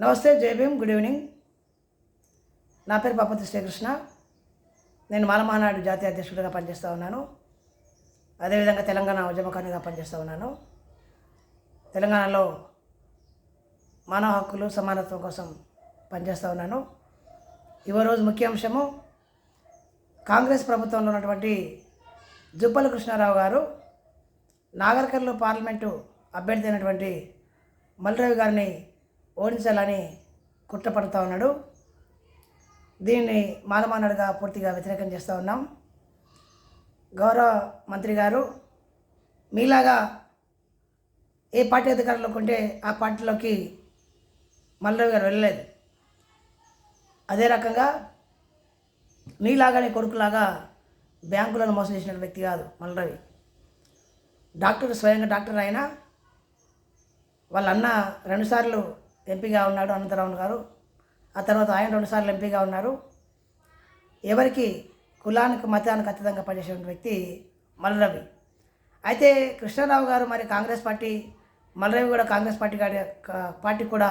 నమస్తే జై good evening. నా పేరు పాపతి శ్రీకృష్ణ. నేను మాలమహానాడు జాతీయ అధ్యక్షుడిగా పనిచేస్తూ ఉన్నాను. అదేవిధంగా తెలంగాణ ఉద్యమకారిగా పనిచేస్తూ ఉన్నాను. తెలంగాణలో మానవ హక్కులు సమానత్వం కోసం పనిచేస్తూ ఉన్నాను. ఈరోజు రోజు ముఖ్య అంశము కాంగ్రెస్ ప్రభుత్వంలో ఉన్నటువంటి జుప్పల కృష్ణారావు గారు నాగరికర్లు పార్లమెంటు అభ్యర్థి అయినటువంటి మల్లిరవి గారిని ఓడించాలని కుట్రపడుతూ ఉన్నాడు. దీన్ని మాలమానడుగా పూర్తిగా వ్యతిరేకం చేస్తూ ఉన్నాం. గౌరవ మంత్రి గారు మీలాగా ఏ పార్టీ అధికారంలోకి ఉంటే ఆ పార్టీలోకి మల్లరవి గారు వెళ్ళలేదు. అదే రకంగా నీలాగానే కొడుకులాగా బ్యాంకులను మోసం చేసిన వ్యక్తి కాదు మల్లరవి డాక్టర్ స్వయంగా డాక్టర్ అయినా వాళ్ళ అన్న రెండుసార్లు ఎంపీగా ఉన్నాడు అనంతరావు గారు. ఆ తర్వాత ఆయన రెండుసార్లు ఎంపీగా ఉన్నారు. ఎవరికి కులానికి మతానికి అతీతంగా పనిచేసిన వ్యక్తి మల్లరవి. అయితే కృష్ణారావు గారు మరి కాంగ్రెస్ పార్టీ మల్లరవి కూడా కాంగ్రెస్ పార్టీ గారి పార్టీ కూడా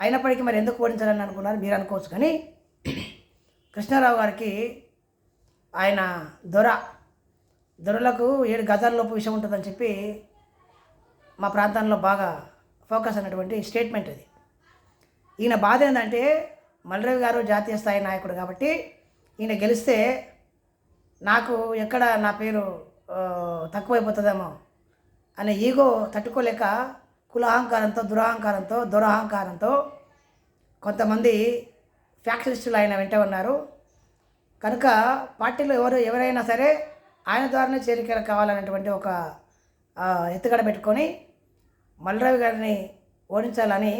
అయినప్పటికీ మరి ఎందుకు ఓడించాలని అనుకున్నారు మీరు అనుకోవచ్చు కానీ కృష్ణారావు గారికి ఆయన దొర దొరలకు ఏడు గజాల లోపు విషయం ఉంటుందని చెప్పి మా ప్రాంతంలో బాగా ఫోకస్ అన్నటువంటి స్టేట్మెంట్ అది. ఈయన బాధ ఏంటంటే మల్లిరవి గారు జాతీయ స్థాయి నాయకుడు కాబట్టి ఈయన గెలిస్తే నాకు ఎక్కడ నా పేరు తక్కువైపోతుందేమో అనే ఈగో తట్టుకోలేక కులహంకారంతో దురహంకారంతో దురహంకారంతో కొంతమంది ఫ్యాక్షనిస్టులు ఆయన వెంట ఉన్నారు. కనుక పార్టీలో ఎవరు ఎవరైనా సరే ఆయన ద్వారానే చేరికలు కావాలనేటువంటి ఒక ఎత్తుగడ పెట్టుకొని మల్లరావు గారిని ఓడించాలని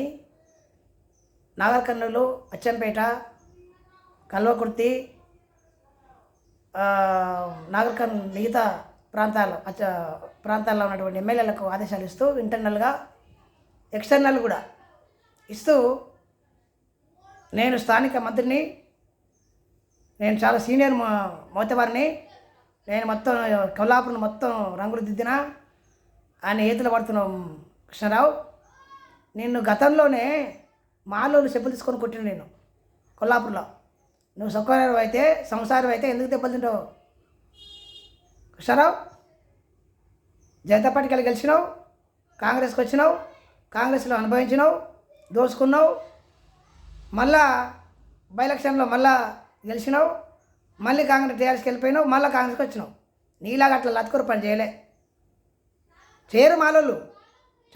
నాగర్కర్నూలు అచ్చంపేట కల్వకుర్తి నాగర్కర్ మిగతా ప్రాంతాలు ప్రాంతాల్లో ఉన్నటువంటి ఎమ్మెల్యేలకు ఆదేశాలు ఇస్తూ ఇంటర్నల్గా ఎక్స్టర్నల్ కూడా ఇస్తూ నేను స్థానిక మంత్రిని నేను చాలా సీనియర్ మోతవారిని నేను మొత్తం కొల్లాపురం మొత్తం రంగులు దిద్దిన ఆయన ఈతలు పడుతున్నాం కృష్ణారావు నిన్ను గతంలోనే మాలోళ్ళు చెప్పులు తీసుకొని కొట్టిన నేను కొల్లాపూర్లో. నువ్వు సొక్కరావు అయితే సంసారం అయితే ఎందుకు దెబ్బలు తింటావు? కృష్ణారావు జనతా పార్టీకి వెళ్ళి గెలిచినావు కాంగ్రెస్కి వచ్చినావు కాంగ్రెస్లో అనుభవించినావు దోచుకున్నావు మళ్ళా బై ఎలక్షన్లో మళ్ళా గెలిచినావు మళ్ళీ కాంగ్రెస్ టీఆర్ఎస్కి వెళ్ళిపోయినావు మళ్ళీ కాంగ్రెస్కి వచ్చినావు. నీలాగా అట్లా లత్కూరు పని చేయలే. చేయరు మాలోళ్ళు.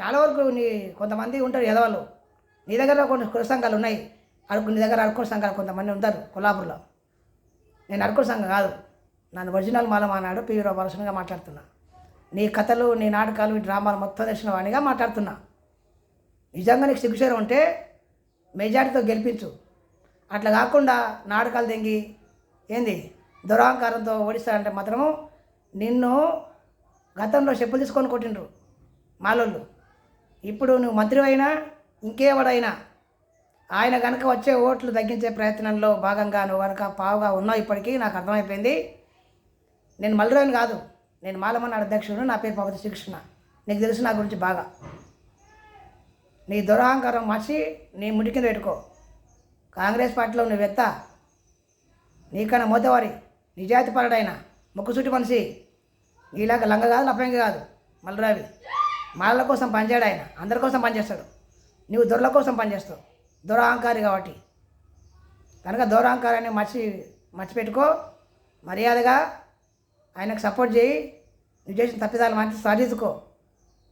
చాలా వరకు నీ కొంతమంది ఉంటారు ఎదవాళ్ళు నీ దగ్గర కొన్ని కుల సంఘాలు ఉన్నాయి. అరకు నీ దగ్గర అరకు సంఘాలు కొంతమంది ఉంటారు కొల్లాపూర్లో. నేను అరకు సంఘం కాదు. నన్ను ఒరిజినల్ మాలమానాడు పీవీరావు పరసనగా మాట్లాడుతున్నా. నీ కథలు నీ నాటకాలు డ్రామాలు మొత్తం తెలిసిన వాడిగా మాట్లాడుతున్నా. నిజంగా నీకు సిగ్గుచేరం ఉంటే మెజార్టీతో గెలిపించు. అట్లా కాకుండా నాటకాలు తెంగి ఏంది? దురహంకారంతో ఓడిస్తారంటే మాత్రము నిన్ను గతంలో చెప్పులు తీసుకొని కొట్టిండ్రు మాలోళ్ళు. ఇప్పుడు నువ్వు మంత్రి అయినా ఇంకేవాడైనా ఆయన కనుక వచ్చే ఓట్లు తగ్గించే ప్రయత్నంలో భాగంగా నువ్వు కనుక పావుగా ఉన్నావు ఇప్పటికీ నాకు అర్థమైపోయింది. నేను మల్లిరావుని కాదు నేను మాలమన్నాడు అధ్యక్షుడు నా పేరు పవతి శ్రీకృష్ణ. నీకు తెలుసు నా గురించి బాగా. నీ దురహంకారం మార్చి నీ ముడి కింద పెట్టుకో. కాంగ్రెస్ పార్టీలో నువ్వు ఎత్త నీకన్నా మోతవారి నిజాయితీపరుడైన ముక్కుసూటి మనిషి. నీలాగా లంగ కాదు లపంగి కాదు మల్లరావి మాలల కోసం పనిచేయడు ఆయన. అందరి కోసం పనిచేస్తాడు. నువ్వు దొరల కోసం పనిచేస్తావు. దురహంకారి కాబట్టి. కనుక దూరాంకారాన్ని మర్చి మర్చిపెట్టుకో. మర్యాదగా ఆయనకు సపోర్ట్ చేయి. నువ్వు చేసిన తప్పిదాలు మంచి సరిదిద్దుకో.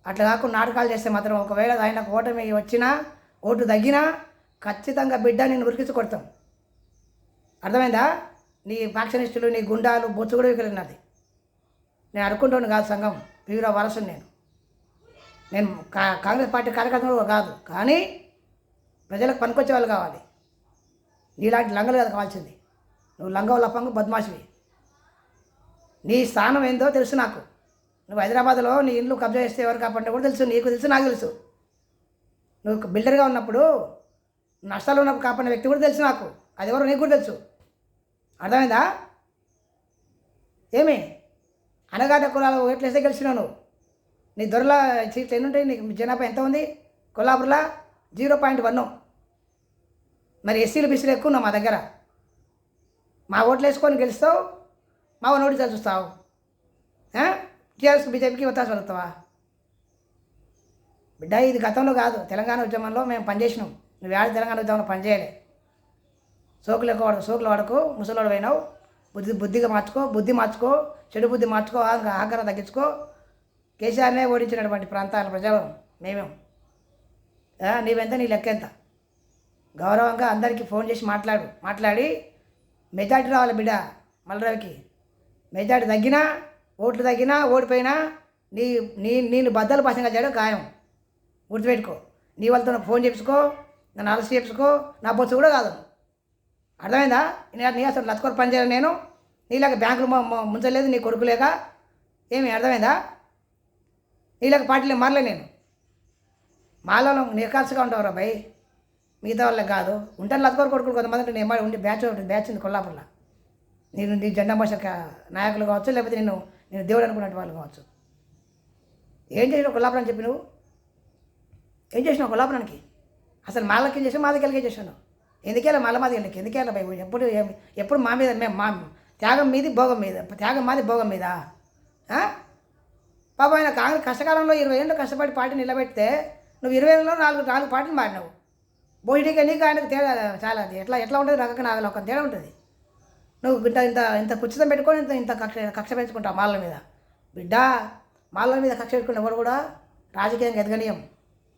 అట్లా కాకుండా నాటకాలు చేస్తే మాత్రం ఒకవేళ ఆయనకు ఓటమి వచ్చినా ఓటు తగ్గినా ఖచ్చితంగా బిడ్డ నేను ఉరికించి కొడతాం. అర్థమైందా? నీ ఫ్యాక్షనిస్టులు నీ గుండాలు బొచ్చు కూడా వికలినది నేను అనుకుంటాను కాదు సంఘం. పీవీరా వరసను నేను. నేను కా- కాంగ్రెస్ పార్టీ కార్యకర్తలు కాదు. కానీ ప్రజలకు పనికొచ్చే వాళ్ళు కావాలి. నీలాంటి లంగలు కదా కావాల్సింది. నువ్వు లంగ లపంగు బద్మాషివి. నీ స్థానం ఏందో తెలుసు నాకు. నువ్వు హైదరాబాద్లో నీ ఇల్లు కబ్జా చేస్తే ఎవరు కాపాడినా కూడా తెలుసు. నీకు తెలుసు నాకు తెలుసు. నువ్వు బిల్డర్గా ఉన్నప్పుడు నష్టాలు ఉన్నప్పుడు కాపాడిన వ్యక్తి కూడా తెలుసు నాకు. అది ఎవరో నీకు కూడా తెలుసు. అర్థమైందా? ఏమి? అనగాట కులాలు ఓట్లు గెలిచినావు నువ్వు. నీ దొరల సీట్లు ఎన్ని ఉంటాయి నీకు జనాభా ఎంత ఉంది? కొల్లాపురలా? Zero point one. మరి ఎస్సీలు బీసీలు ఎక్కువ ఉన్నావు మా దగ్గర? మా ఓట్లు వేసుకొని గెలుస్తావు మా నోటి చూస్తావు. టీఆర్ఎస్ బీజేపీకి ఒత్తాసు పలుకుతావా బిడ్డ ఇది గతంలో కాదు. తెలంగాణ ఉద్యమంలో మేము పనిచేసినాం. నువ్వు ఏడు తెలంగాణ ఉద్యమంలో పనిచేయలే సోకులు ఎక్కువ వాడు సోకులు వాడుకో ముసలోడు పోయినావు. బుద్ధి బుద్ధిగా మార్చుకో బుద్ధి మార్చుకో చెడు బుద్ధి మార్చుకో ఆగ్రహం ఆహారం తగ్గించుకో. కేసీఆర్నే ఓడించినటువంటి ప్రాంతాల ప్రజలు మేమేం. నీవెంత నీ లెక్కెంత? గౌరవంగా అందరికీ ఫోన్ చేసి మాట్లాడు. మాట్లాడి మెజార్టీ రావాలి బిడ్డ మల్లరావుకి. మెజార్టీ తగ్గినా ఓట్లు తగ్గినా ఓడిపోయినా నీ నీ నేను బద్దలు పాసంగా చేయడం ఖాయం. గుర్తుపెట్టుకో. నీ వాళ్ళతో ఫోన్ చేపించుకో నన్ను అలసి చేపించుకో నా బొచ్చు కూడా కాదు. అర్థమైందా? నేను నీ అసలు లత్కొర పనిచేయను నేను. నీలాగా బ్యాంకులు ముంచలేదు నీ కొడుకులేక ఏమి అర్థమైందా? వీళ్ళకి పార్టీలో మారలే నేను. మాలో నిరకాల్సిగా ఉంటావు రా భయ్ మిగతా వాళ్ళకి కాదు. ఉంటాను లత్కొర కొడుకులు కొంతమంది నేను ఉండి బ్యాచ్ ఉంటుంది బ్యాచ్ ఉంది కొల్లాపురంలో. నేను నీ జెండా భాష నాయకులు కావచ్చు లేకపోతే నేను నేను దేవుడు అనుకున్నట్టు వాళ్ళు కావచ్చు. ఏం చేసినావు కొల్లాపురం చెప్పి నువ్వు? ఏం చేసినావు కొల్లాపురానికి అసలు మాలకి ఏం చేసావు మా దగ్గరికి ఏం చేసాను ఎందుకేలా మళ్ళీ మాది వెళ్ళకి ఎందుకేలా భయ ఎప్పుడు ఎప్పుడు మా మీద మేము మా త్యాగం మీది భోగం మీద త్యాగం మాది భోగం మీద? పాపం ఆయన కాంగ్రెస్ కష్టకాలంలో ఇరవై ఏళ్ళు కష్టపడి పార్టీ నిలబెడితే నువ్వు ఇరవై ఏళ్ళలో నాలుగు నాలుగు పార్టీలు మారినావు. బోయిటీకి నీకు ఆయనకు తేడా చాలా అది ఎట్లా ఎట్లా ఉంటుంది రకక నాకు ఒక తేడా ఉంటుంది. నువ్వు బిడ్డ ఇంత ఇంత కుచితం పెట్టుకొని ఇంత ఇంత కక్ష కక్ష పెంచుకుంటావు మాల మీద. బిడ్డ మాల మీద కక్ష పెట్టుకునే ఎవరు కూడా రాజకీయంగా ఎదగనీయం.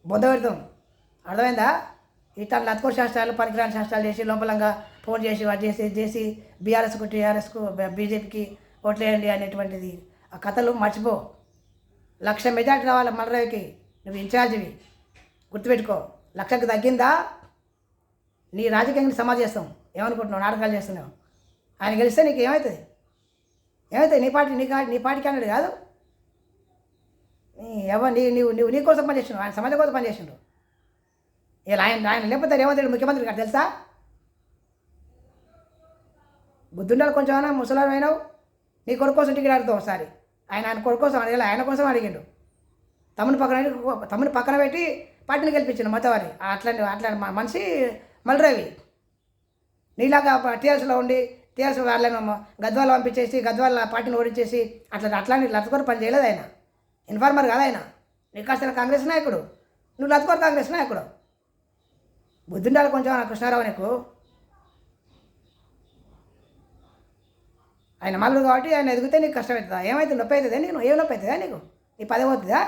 బొద్ద పెడతాం. అర్థమైందా? ఇట్లా లత్కో శాస్త్రాలు పనికిరాని శాస్త్రాలు చేసి లోపలంగా ఫోన్ చేసి వాటి చేసి ఇది చేసి బీఆర్ఎస్కు టీఆర్ఎస్కు బీజేపీకి ఓట్లేయండి అనేటువంటిది. ఆ కథలు మర్చిపో. లక్ష మెజార్టీ రావాలి మల్లరావుకి నువ్వు ఇన్ఛార్జివి గుర్తుపెట్టుకో. లక్షకు తగ్గిందా? నీ రాజకీయంగా సమాధి చేస్తాం ఏమనుకుంటున్నావు? నాటకాలు చేస్తున్నావు. ఆయన గెలిస్తే నీకు ఏమవుతుంది ఏమవుతుంది నీ పార్టీ నీ నీ పార్టీకి అన్నాడు కాదు. నీ ఎవ నీ నీవు నువ్వు నీ కోసం పనిచేసినావు ఆయన సమాజం కోసం పనిచేసిండు ఇలా ఆయన ఆయన లేకపోతే ఏమవుతాడు ముఖ్యమంత్రి గారు తెలుసా? బుద్ధుండాలి కొంచెం అయినా ముసలాం అయినావు నీ కొడుకు కోసం టికెట్ ఆడుతావు ఒకసారి. ఆయన ఆయన కొడుకు కోసం అడగలే ఆయన కోసం అడిగిండు. తమ్ముని పక్కన తమ్ముని పక్కన పెట్టి పార్టీని గెలిపించిండు మతవారి అట్లాంటి అట్లాంటి మనిషి మల్రవి. నీలాగా టీఆర్ఎస్లో ఉండి టీఆర్ఎస్ వాళ్ళని గద్వాల పంపించేసి గద్వాల పార్టీని ఓడించేసి అట్లా అట్లాంటి లత్కొర పని చేయలేదు ఆయన. ఇన్ఫార్మర్ కాదు ఆయన. నీకు అసలు కాంగ్రెస్ నాయకుడు. నువ్వు లత్కొర కాంగ్రెస్ నాయకుడు. బుద్ధుండాలి కొంచెం కృష్ణారావు నీకు. ఆయన మల్లు కాబట్టి ఆయన ఎదిగితే నీకు కష్టమవుతుందా ఏమైతే నొప్పి అవుతుందా? నీకు ఏం నొప్పి అవుతుందా నీకు? నీ పదవి అవుతుందా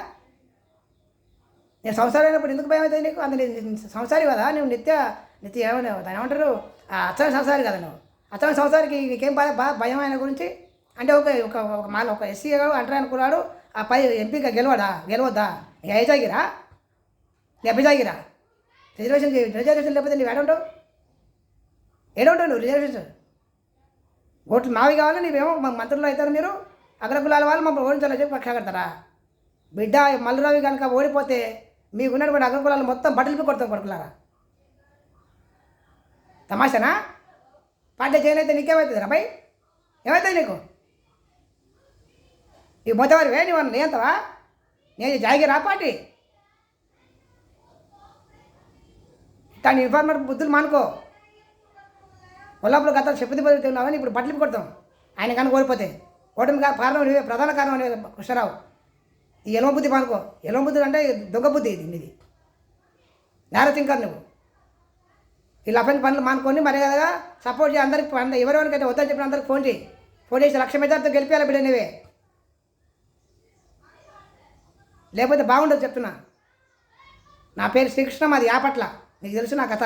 నేను సంసారం అయినప్పుడు ఎందుకు భయం అవుతుంది నీకు? అంత సంసారి కదా నువ్వు నిత్య నిత్య ఏమైనా దాని ఏమంటారు? ఆ అచ్చమైన సంసారి కదా నువ్వు. అచ్చమైన సంసారికి నీకేం భయ భయం ఆయన గురించి? అంటే ఒక ఒక ఒక మాల ఒక ఎస్సీ అంటారు అనుకున్నాడు ఆ పై ఎంపీగా గెలవడా? గెలవద్దా? నీ ఐజాగిరా నీ అభిజాగిరా రిజర్వేషన్ రిజర్వేషన్ లేకపోతే నువ్వు ఏడుంటావు? ఏడుంటావు నువ్వు రిజర్వేషన్? ఓట్లు మావి కావాలి నీవేమో మా మంత్రులు అవుతారు మీరు. అగ్రకులాల వాళ్ళు మమ్మల్ని ఓడించాలని చెప్పి పక్ష కడతారా? బిడ్డ మల్లరావి కనుక ఓడిపోతే మీకు ఉన్నటువంటి అగ్రకులాలు మొత్తం బట్టలు కొడతాం కొడుకులారా తమాషనా? పార్టీ చేయనైతే నీకేమవుతుంది రాబాయ్ ఏమవుతుంది నీకు? ఈ మొదటి వే నీవు నియంతవా నేను జాగిరా పార్టీ. దాని ఇన్ఫార్మర్ బుద్ధులు మానుకో. కొల్లాపురం గత చెప్పది బతుకుతున్నామని ఇప్పుడు బట్టలు కొడతాం. ఆయన కనుక ఓడిపోతే ఓటమి కారణం నువ్వే ప్రధాన కారణం అనేది కృష్ణరావు. ఈ ఎలవ బుద్ధి పానుకో. ఎలవ బుద్ధి అంటే దొంగ బుద్ధి ఇది నీది. నేర తింకర్ నువ్వు. ఈ లఫెన్ పనులు మానుకొని మర్యాదగా సపోర్ట్ చేయి. అందరికి ఎవరెవరికైతే వద్దని చెప్పిన అందరికి ఫోన్ చేయి. ఫోన్ చేసి లక్ష మెజార్టీతో గెలిపేయాలి బిడ్డ నువ్వే లేకపోతే బాగుండదు చెప్తున్నా. నా పేరు శ్రీకృష్ణ మాది యాపట్ల నీకు తెలుసు నా కథ.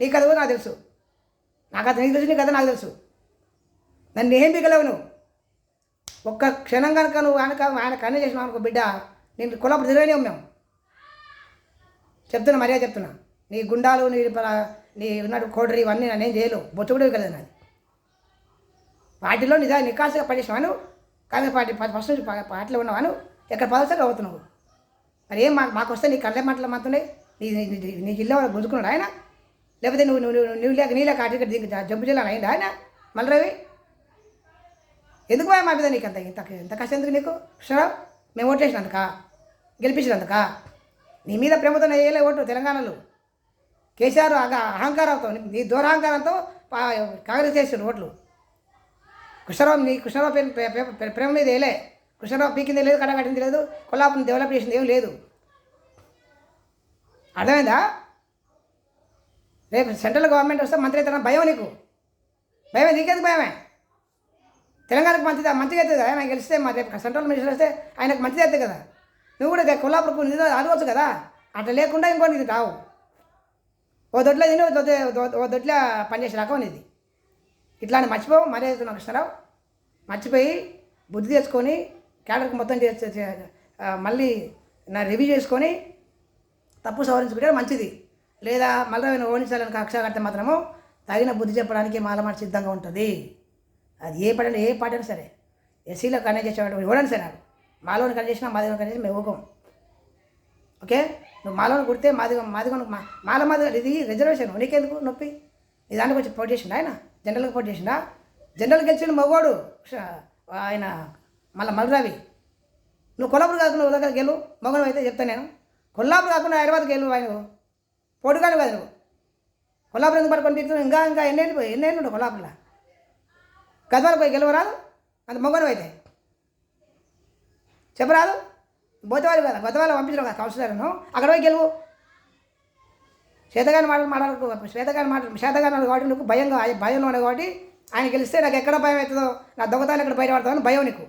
నీ కథ కూడా నాకు తెలుసు. నాకు కథ నీకు తెలుసు నీ నాకు తెలుసు. నన్ను ఏం బిగలేవు నువ్వు? ఒక్క క్షణం కనుక నువ్వు ఆయన ఆయన కన్ను చేసినావు అనుకో బిడ్డ నేను కులపు తిరగనే మేము. చెప్తున్నా మర్యాద చెప్తున్నా. నీ గుండాలు నీ ప- నీ ఉన్నట్టు కోడరి ఇవన్నీ నేనేం చేయలేవు. బొచ్చు కూడా ఇవ్వలేదు నాది. పార్టీలో నిజా నికాసుగా పడేసినావా నువ్వు? కాంగ్రెస్ పార్టీ ఫస్ట్ నుంచి పా- పార్టీలో ఎక్కడ పదవసరి అవుతున్నావు? మరి ఏం మా మాకు వస్తే నీ కళ్ళే మాటలు మాత్రమే? నీ నీ- జిల్లా వాళ్ళు గుంజుకున్నాడు ఆయన? లేకపోతే నువ్వు నువ్వు నువ్వు నువ్వు లేక నీళ్ళ కాటి ఇక్కడ దీనికి జబ్బు చేయాలని అయిందా ఆయన? మల్లరవి? ఎందుకు పోయా మా మీద నీకు అంత ఇంత ఎంత కష్టం ఎందుకు నీకు? కృష్ణరావు మేము ఓటేసినందుక గెలిపించినందుక? నీ మీద ప్రేమతో వేయలే ఓటు తెలంగాణలో? కేసీఆర్ అహంకారంతో నీ దూరహంకారంతో పా- కాంగ్రెస్ చేసిన ఓట్లు. కృష్ణరావు నీ కృష్ణరావు పేరు ప్రేమ మీద వేయలే కృష్ణరావు పీకింది లేదు కట్ట కట్టింది లేదు కొల్లాపురం డెవలప్ చేసింది ఏం లేదు. అర్థమైందా? రేపు సెంట్రల్ గవర్నమెంట్ వస్తే మంత్రి అవుతారా భయం నీకు? భయమే? నీకేది భయమే? తెలంగాణకు మంచిది మంచిగా అవుతుంది కదా? ఆయన గెలిస్తే మరి రేపు సెంట్రల్ మినిస్టర్ వస్తే ఆయనకు మంచిది అవుతుంది కదా? నువ్వు కూడా కొల్లాపురం నిధులు అడగవచ్చు కదా? అట్లా లేకుండా ఇంకో నీది రావు. ఓ దొడ్లో తిని ఓ దొడ్లో ఓ పనిచేసే రకం ఇది ఇట్లాంటి మర్చిపోవు మరే అవుతున్నావు కృష్ణరావు మర్చిపోయి బుద్ధి తెచ్చుకొని క్యాడర్కి మొత్తం చేస్తే మళ్ళీ నా రివ్యూ చేసుకొని తప్పు సవరించుకుంటే మంచిది. లేదా మళ్ళీ ఓడించాలని కక్ష కడితే మాత్రము తగిన బుద్ధి చెప్పడానికి మాలమాట సిద్ధంగా ఉంటుంది. అది ఏ పాట ఏ పాట అయినా సరే. ఎస్సీలో కనెక్ట్ చేసేవాడు ఎవడైనా సరే నాకు. మాలోని కనెక్ట్ చేసినా మాదిగని కనెక్ట్ చేసి మేము ఊకం ఓకే? నువ్వు మాలోని కుడితే మాదిగ మాదిగ మా మాల మాదిగ ఇది రిజర్వేషన్ నీకెందుకు నొప్పి? నీ దాంట్లో వచ్చి పోటీ చేసిండు ఆయన? జనరల్గా పోటీ చేసిండా? జనరల్ గెలిచిన మగవాడు ఆయన మళ్ళీ మలరావి. నువ్వు కొల్లాపూర్ కాకుండా దగ్గర గెలు. మగను అయితే చెప్తాను నేను. కొల్లాపూర్ కాకుండా హైదరాబాద్ గెలు ఆయన పోటుగానే కదా నువ్వు కొల్లాపురం ఎందుకు పట్టుకొని తిరుగుతున్నావు? ఇంకా ఇంకా ఎన్నేళ్ళు పోయి ఎన్నేళ్ళు ఉండవు కొల్లాపురంలో? గద్వాల పోయి గెలవరాదు? అంత మొగను అయితే చెప్పరాదు? బోతవాళ్ళు కదా గద్వాల పంపించడం కదా కౌన్సిలర్ను. అక్కడ పోయి గెలువు. శ్వేతగాని మాటలు మాట్లాడకు శ్వేతగాని మాటలు శ్వేతగాని కాబట్టి నువ్వు భయంగా భయంలో ఉన్నావు కాబట్టి ఆయన గెలిస్తే నాకు ఎక్కడ భయం అవుతుందో నా దొంగతనం ఎక్కడ బయటపడతామని భయం నీకు.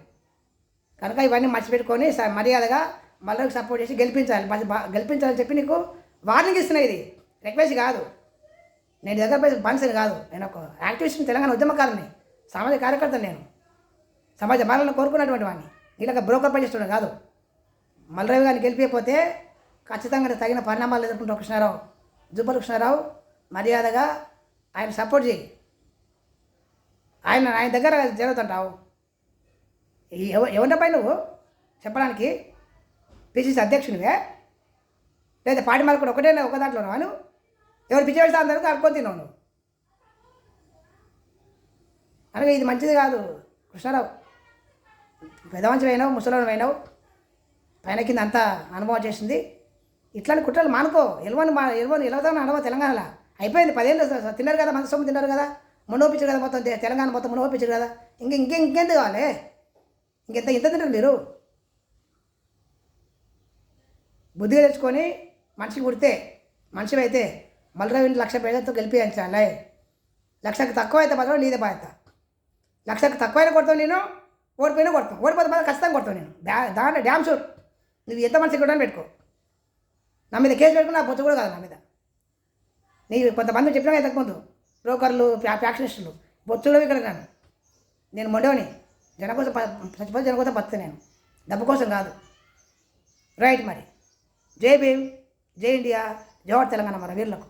కనుక ఇవన్నీ మర్చిపెట్టుకొని మర్యాదగా మళ్ళీ సపోర్ట్ చేసి గెలిపించాలి. మంచి బా- గెలిపించాలని చెప్పి నీకు వార్నింగ్ ఇస్తున్నా ఇది. రిక్వెస్ట్ కాదు. నేను దగ్గర పోయి బానిసని కాదు. నేను ఒక యాక్టివిస్ట్ తెలంగాణ ఉద్యమకారుని సామాజిక కార్యకర్తను నేను. సమాజ బాలను కోరుకున్నటువంటి వాడిని. నీళ్ళక బ్రోకర్ పనిచేస్తున్నాడు కాదు. మల్లరావు గారిని గెలిపిపోతే ఖచ్చితంగా తగిన పరిణామాలు ఎదుర్కొంటూ కృష్ణారావు. జుబ్బల కృష్ణారావు మర్యాదగా ఆయన సపోర్ట్ చేయి. ఆయన ఆయన దగ్గర జరుగుతుంటావు. ఎవ ఎవరిపై నువ్వు చెప్పడానికి? పిసిసి అధ్యక్షునివే? లేదా పాటి కూడా ఒకటే ఒక దాంట్లో ఉన్నాను ఎవరు పిచ్చి వెళ్తా అందరూ అడుక్కొని తిన్నావు నువ్వు. అనగా ఇది మంచిది కాదు కృష్ణారావు. పెదవంచమైనావు అయినావు అయినావు పైన కింద అంతా అనుభవం చేసింది. ఇట్లాంటి కుట్రలు మానుకో. ఎలవని మా ఎలవని ఎలవదాని అనుభవం తెలంగాణలో? అయిపోయింది పదేళ్ళు తిన్నారు కదా మన సొమ్ము తిన్నారు కదా. మునోపించారు కదా మొత్తం తెలంగాణ మొత్తం మునోపించారు కదా. ఇంక ఇంకే ఇంకెందుకు కావాలి? ఇంకెంత ఇంత తింటారు మీరు? బుద్ధిగా తెచ్చుకొని మనిషి కుడితే మనిషి అయితే మల్లరావిని లక్ష పేదతో గెలిపించాలి లక్షకు తక్కువ అయితే మాత్రం నీదే బాధ్యత. లక్షకు తక్కువైనా కొడతావు నేను ఓడిపోయినా కొడతావు. ఓడిపోతే మాత్రం ఖచ్చితంగా కొడతావు నేను. దా దాంట్లో డ్యామ్ షూర్. నువ్వు ఎంత మనిషి కూడా పెట్టుకో. నా మీద కేసు పెట్టుకుని నా కూడా కాదు నా మీద. నీ కొంతమంది చెప్పినా ఇంతకుముందు బ్రోకర్లు ఫ్యాక్షనిస్టులు బొత్తు కూడా ఇక్కడ కాను నేను మొండవని. జనం కోసం ప- చచ్చిపోతే జనం కోసం బతుకు నేను. డబ్బు కోసం కాదు. రైట్ మరి. జై భీమ్. జై ఇండియా. జవహర్ తెలంగాణ మన వీరులకు.